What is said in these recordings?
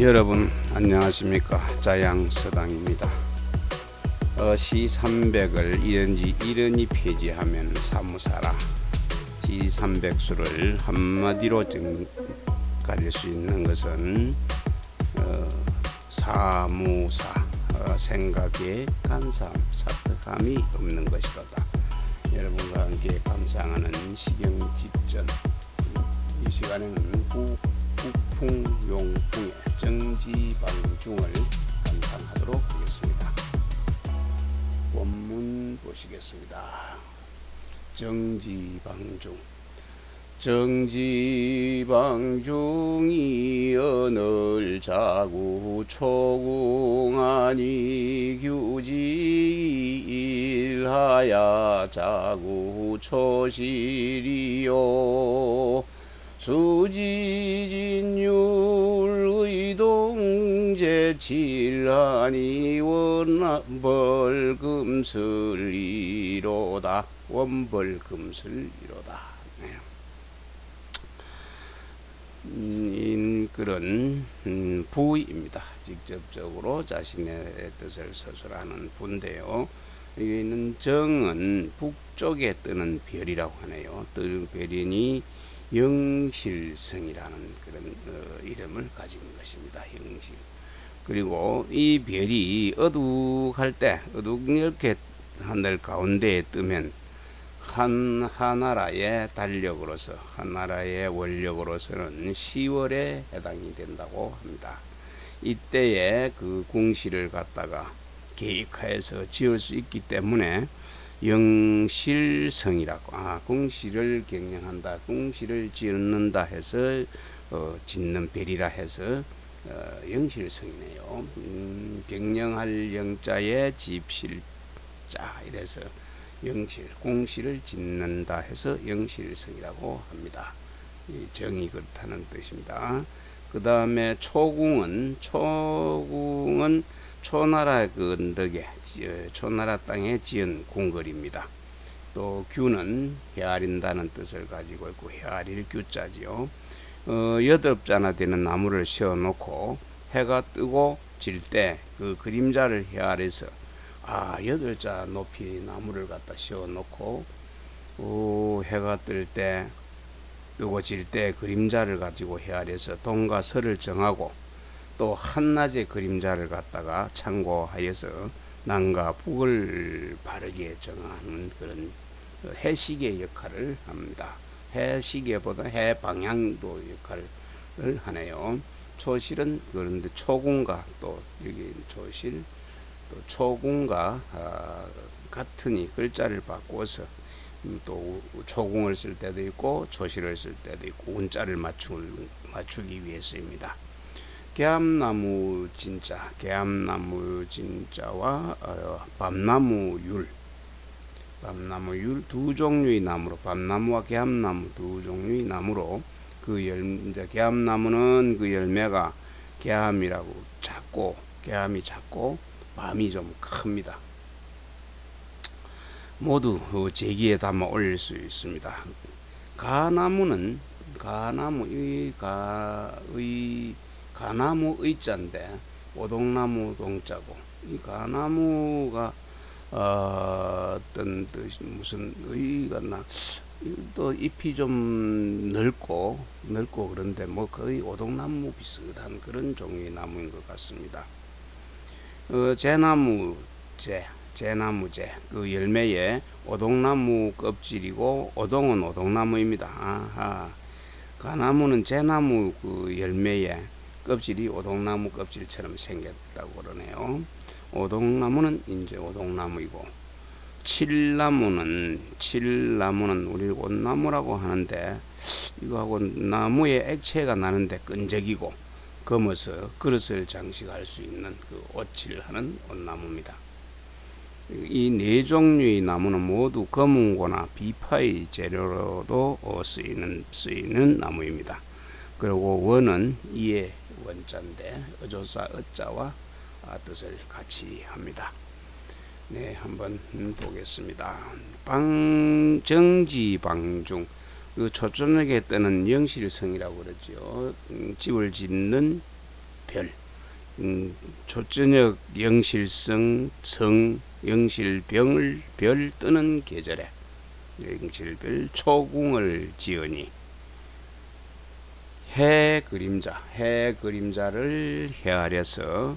여러분 안녕하십니까? 자양서당입니다. 어, 시 300을 이런지 이런이 폐지하면 사무사라. 시 300수를 한마디로 정, 가릴 수 있는 것은 어, 사무사 어, 생각에 간삼 사특함이 없는 것이로다. 여러분과 함께 감상하는 시경 직전. 이 시간에는 후, 후풍용풍 의 정지방중을 감상하도록 하겠습니다. 원문 보시겠습니다. 정지방중 정지방중이 언을 자구 초궁하니 규지일하야 자구 초실이요 수지진 칠하니 원벌금슬이로다 원벌금슬이로다 네. 인 그런 음, 부입니다. 직접적으로 자신의 뜻을 서술하는 부인데요. 여기 있는 정은 북쪽에 뜨는 별이라고 하네요. 뜨는 별이니 영실성이라는 그런 어, 이름을 가진 것입니다. 영실. 그리고 이 별이 어둑할 때 어둑넓게 하늘 가운데에 뜨면 한 하나라의 달력으로서 하나라의 원력으로서는 10월에 해당이 된다고 합니다. 이때에 그 궁시를 갖다가 계획하여서 지을 수 있기 때문에 영실성이라고 아 궁시를 경영한다 궁시를 짓는다 해서 어, 짓는 별이라 해서 어, 영실성이네요. 음, 경영할 영자에 집실자 이래서 영실, 공실을 짓는다 해서 영실성이라고 합니다. 정이 그렇다는 뜻입니다. 그 다음에 초궁은 초궁은 초나라 그 언덕에 초나라 땅에 지은 궁궐입니다. 또 규는 헤아린다는 뜻을 가지고 있고 헤아릴 규자지요. 어, 여덟 자나 되는 나무를 세워 놓고 해가 뜨고 질 때 그 그림자를 헤아려서 아 여덟 자 높이 나무를 갖다 씌워놓고 오, 해가 뜰 때 뜨고 질 때 그림자를 가지고 헤아려서 동과 서를 정하고 또 한낮에 그림자를 갖다가 참고하여서 남과 북을 바르게 정하는 그런 해시계 역할을 합니다. 해 시계보다 해 방향도 역할을 하네요. 초실은 그런데 초궁과 또 여기 초실 또 초궁과 아, 같으니 글자를 바꿔서 음, 또 초궁을 쓸 때도 있고 초실을 쓸 때도 있고 운자를 맞출, 맞추기 위해서입니다. 개암나무 진짜, 개암나무 진짜와 어, 밤나무 율, 밤나무 율 두 종류의 나무로 밤나무와 개암나무 두 종류의 나무로 그 열, 이제 개암나무는 그 열매가 개암이라고 작고 개암이 작고 밤이 좀 큽니다. 모두 그 제기에 담아 올릴 수 있습니다. 가나무는 가나무 이가의 가나무 의자인데 오동나무 동자고 이 가나무가 어, 뜻 무슨 의가 나 또 잎이 좀 넓고 넓고 그런데 뭐 거의 오동나무 비슷한 그런 종류의 나무인 것 같습니다. 어, 제나무제 제나무제 그 열매에 오동나무 껍질이고 오동은 오동나무입니다. 아하. 가나무는 제나무 그 열매에 껍질이 오동나무 껍질처럼 생겼다고 그러네요. 오동나무는 이제 오동나무이고 칠나무는 칠나무는 우리 온나무라고 하는데 이거하고 나무의 액체가 나는데 끈적이고 검어서 그릇을 장식할 수 있는 그 옷칠을 하는 온나무입니다. 이 네 종류의 나무는 모두 검은고나 비파의 재료로도 쓰이는 쓰이는 나무입니다. 그리고 원은 이의 원자인데 어조사 어자와 뜻을 같이 합니다. 네, 한번 보겠습니다. 방 정지 방중 그 초저녁에 뜨는 영실성이라고 그러죠. 음, 집을 짓는 별 음, 초저녁 영실성 성 영실병을 별 뜨는 계절에 영실별 초궁을 지으니 해 그림자 해 그림자를 헤아려서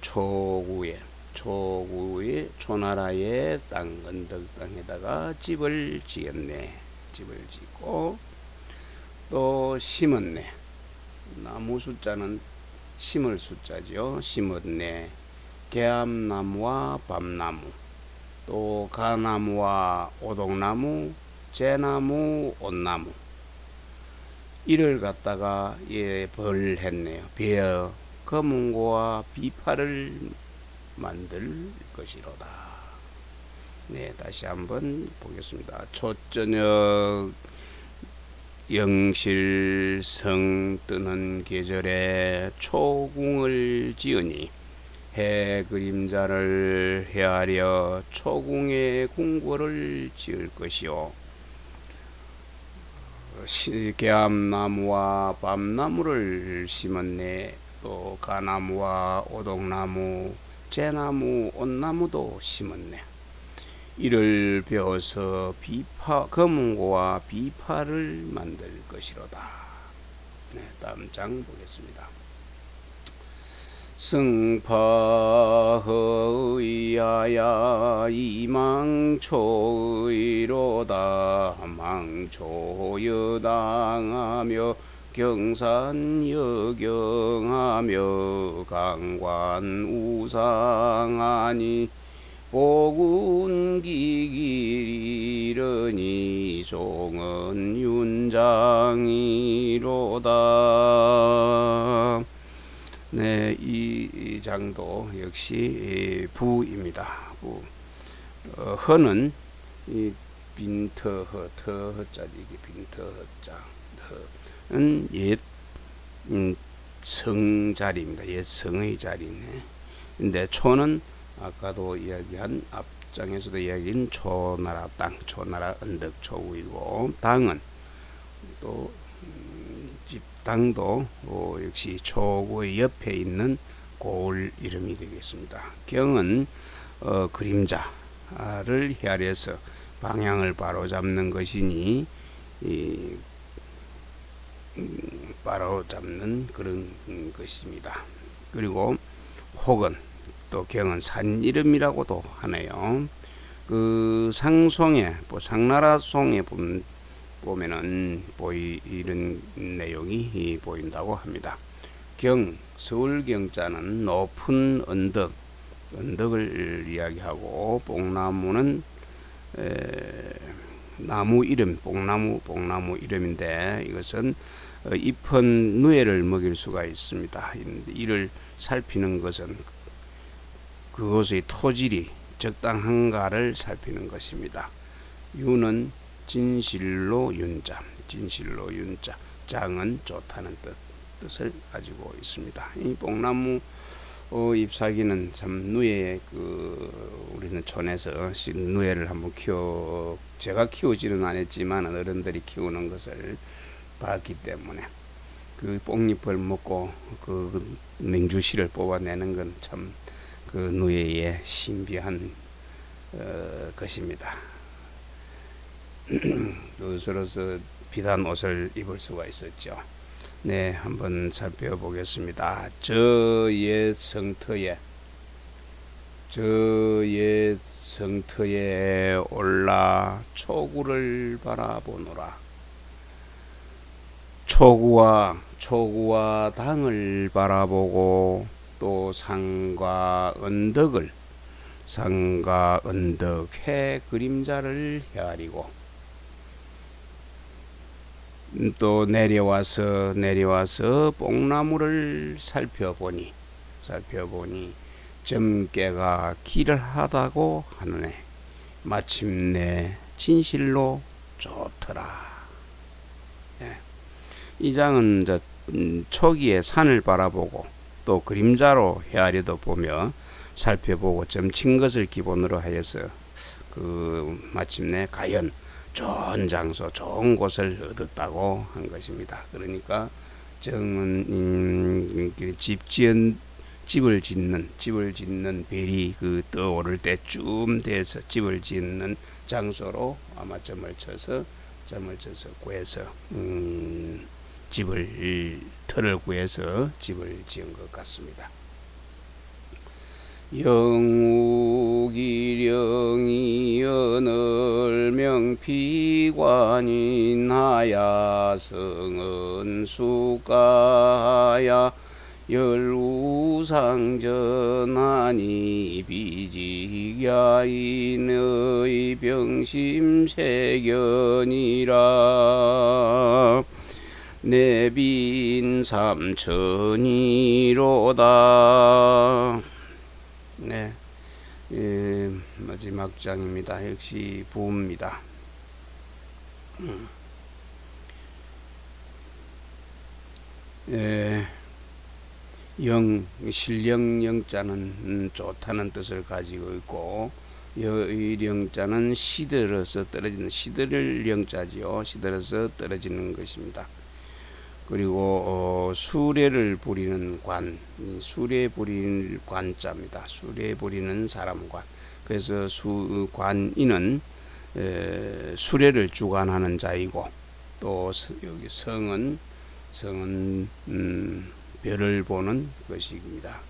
초구에 초구의 초나라의 땅 언덕 땅에다가 집을 지었네. 집을 짓고 또 심었네. 나무 숫자는 심을 숫자지요. 심었네. 개암나무와 밤나무 또 가나무와 오동나무 재나무 온나무. 이를 갖다가 예 벌했네요. 베어 검은고와 비파를 만들 것이로다. 네, 다시 한번 보겠습니다. 초저녁 영실성 뜨는 계절에 초궁을 지으니 해 그림자를 헤아려 초궁의 궁궐을 지을 것이요. 개암나무와 밤나무를 심었네. 또 가나무와 오동나무, 재나무, 온나무도 심었네. 이를 베어서 비파 검은고와 비파를 만들 것이로다. 네, 다음 장 보겠습니다. 승파의야야 이망초의로다 망초여당하며 경산 여경하며 강관 우상하니 복운기기리러니 종은 윤장이로다 네, 이, 이 장도 역시 부입니다. 부. 어, 허는 이 빈터허, 터허자 이게 빈터허자. 옛 음, 성자리입니다. 옛 성의 자리네. 근데 초는 아까도 이야기한 앞장에서도 이야기한 초나라 땅, 초나라 언덕 초구이고 당은 또 집당도 어, 역시 초구의 옆에 있는 고을 이름이 되겠습니다. 경은 어, 그림자를 헤아려서 방향을 바로 잡는 것이니 이, 음, 바로 잡는 그런 것입니다. 그리고 혹은 또 경은 산 이름이라고도 하네요. 그 상송에 뭐 상나라 송에 보면 보면은 보이 이런 내용이 보인다고 합니다. 경 서울 경자는 높은 언덕 언덕을 이야기하고 뽕나무는 에, 나무 이름 뽕나무 뽕나무 이름인데 이것은 어, 잎은 누에를 먹일 수가 있습니다. 이를 살피는 것은 그것의 토질이 적당한가를 살피는 것입니다. 유는 진실로 윤자, 진실로 윤자, 장은 좋다는 뜻, 뜻을 가지고 있습니다. 이 뽕나무 어, 잎사귀는 참 누에 그 우리는 촌에서 누에를 한번 키워 제가 키우지는 않았지만 어른들이 키우는 것을 봤기 때문에 그 뽕잎을 먹고 그 맹주씨를 뽑아내는 건 참 그 누에의 신비한 어, 것입니다. 그것으로서 비단 옷을 입을 수가 있었죠. 네, 한번 살펴보겠습니다. 저의 성터에 저의 성터에 올라 초구를 바라보노라. 초구와 초구와 당을 바라보고 또 산과 언덕을 산과 언덕 해 그림자를 헤아리고 또 내려와서 내려와서 뽕나무를 살펴보니 살펴보니 점괘가 길을 하다고 하느네 마침내 진실로 좋더라. 예. 이 장은 저 음, 초기에 산을 바라보고 또 그림자로 헤아려도 보며 살펴보고 점친 것을 기본으로 하여서 그 마침내 가연 좋은 장소, 좋은 곳을 얻었다고 한 것입니다. 그러니까 정은 음, 그집 지은 집을 짓는 집을 짓는 별이 그 떠오를 때쯤 돼서 집을 짓는 장소로 아마 점을 쳐서 점을 쳐서 구해서 음, 집을 터를 구해서 집을 지은 것 같습니다. 영우기령이 연을명 피관인 하야 성은 수가야 열우상전하니 비지야인의 병심세견이라 내빈 삼천이로다 네, 예, 마지막 장입니다. 역시 부입니다. 음. 예, 영 실령 영자는 음, 좋다는 뜻을 가지고 있고 이 영자는 시들어서 떨어지는 시들을 영자지요. 시들어서 떨어지는 것입니다. 그리고 어, 수레를 부리는 관, 수레 부리는 관자입니다. 수레 부리는 사람 관. 그래서 수 관인은 에, 수레를 주관하는 자이고 또 서, 여기 성은 성은 음, 별을 보는 것입니다.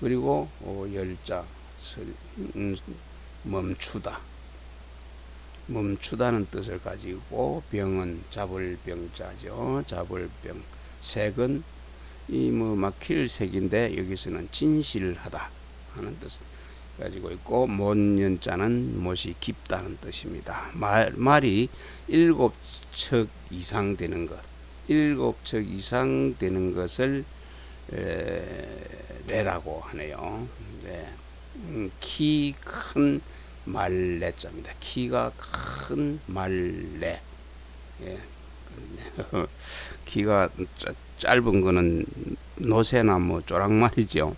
그리고 어, 열자 설, 음, 멈추다. 멈추다는 뜻을 가지고 병은 잡을 병자죠. 잡을 병. 색은 이 뭐 막힐 색인데 여기서는 진실하다 하는 뜻 가지고 있고 못연자는 못이 깊다는 뜻입니다. 말, 말이 일곱 척 이상 되는 것, 일곱 척 이상 되는 것을 에, 레라고 하네요. 네. 음, 키큰 말레자입니다. 키가 큰 말레. 예. 키가 짜, 짧은 거는 노새나 뭐 쪼랑말이죠.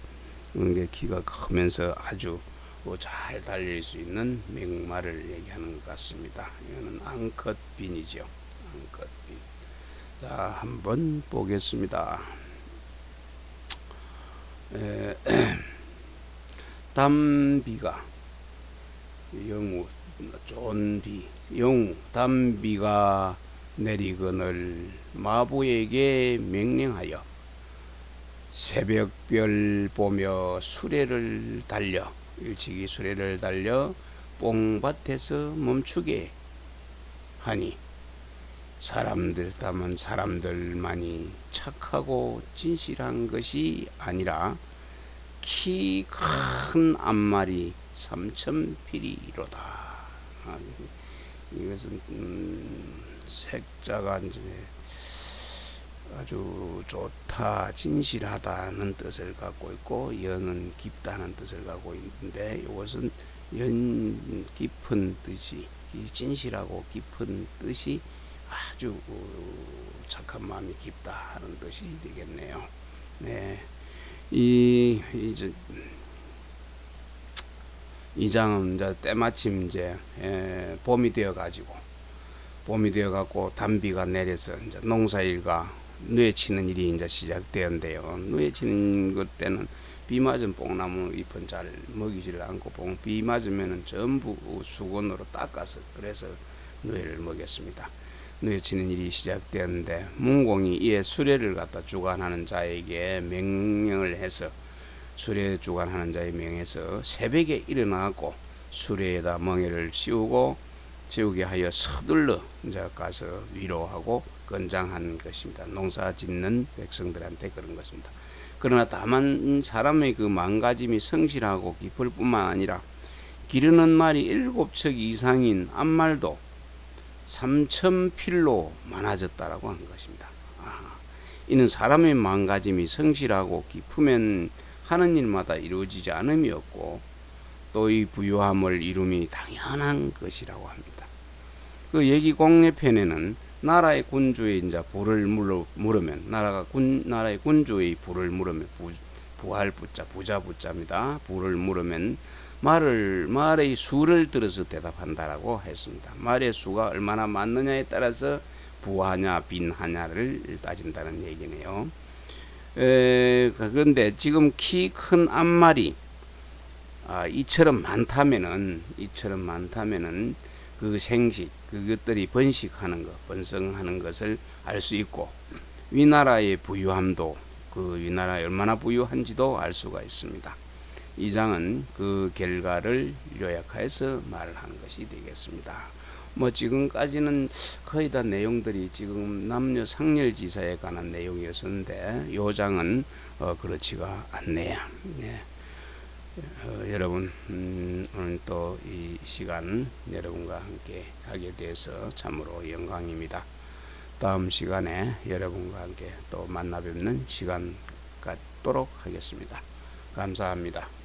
이게 키가 크면서 아주 뭐잘 달릴 수 있는 맹말을 얘기하는 것 같습니다. 이거는 앙컷빈이죠. 앙컷빈. 자, 한번 보겠습니다. 에, 담비가 영우 좋은 비 영우 담비가 내리거늘 마부에게 명령하여 새벽별 보며 수레를 달려 일찍이 수레를 달려 뽕밭에서 멈추게 하니 사람들 다만 사람들만이 착하고 진실한 것이 아니라 키큰 앞말이 삼천필이로다. 아, 이것은 음, 색자가 이제 아주 좋다, 진실하다는 뜻을 갖고 있고 연은 깊다는 뜻을 갖고 있는데 이것은 연 깊은 뜻이 진실하고 깊은 뜻이 아주 착한 마음이 깊다 하는 뜻이 되겠네요. 네, 이 이제 이 장은 이제 때마침 이제 에, 봄이 되어 가지고 봄이 되어 갖고 단비가 내려서 이제 농사일과 누에 치는 일이 이제 시작되었는데요. 누에 치는 것 때는 비 맞은 뽕나무 잎은 잘 먹이지를 않고 뽕, 비 맞으면은 전부 수건으로 닦아서 그래서 누에를 먹였습니다. 치는 일이 시작되었는데 문공이 이에 수레를 갖다 주관하는 자에게 명령을 해서 수레 주관하는 자의 명에서 새벽에 일어나고 수레에다 멍에를 씌우고 씌우게 하여 서둘러 이제 가서 위로하고 건장한 것입니다. 농사 짓는 백성들한테 그런 것입니다. 그러나 다만 사람의 그 망가짐이 성실하고 깊을 뿐만 아니라 기르는 말이 일곱 척 이상인 앞말도 삼천 필로 많아졌다라고 한 것입니다. 아, 이는 사람의 망가짐이 성실하고 깊으면 하는 일마다 이루어지지 않음이 없고 또 이 부유함을 이룸이 당연한 것이라고 합니다. 그 얘기 공례편에는 나라의 군주의 이제 부를 물으면 나라가 군 나라의 군주의 부를 물으면 부, 부할 부자 부자 부자입니다. 부를 물으면 말을 말의 수를 들어서 대답한다라고 했습니다. 말의 수가 얼마나 많느냐에 따라서 부하냐 빈하냐를 따진다는 얘기네요. 에, 그런데 지금 키 큰 암말이 아, 이처럼 많다면은 이처럼 많다면은 그 생식 그것들이 번식하는 것 번성하는 것을 알 수 있고 위나라의 부유함도 그 위나라에 얼마나 부유한지도 알 수가 있습니다. 이 장은 그 결과를 요약해서 말을 하는 것이 되겠습니다. 뭐 지금까지는 거의 다 내용들이 지금 남녀 상렬지사에 관한 내용이었는데 요 장은 어, 그렇지가 않네요. 네. 어, 여러분 음, 오늘 또 이 시간 여러분과 함께 하게 돼서 참으로 영광입니다. 다음 시간에 여러분과 함께 또 만나 뵙는 시간 갖도록 하겠습니다. 감사합니다.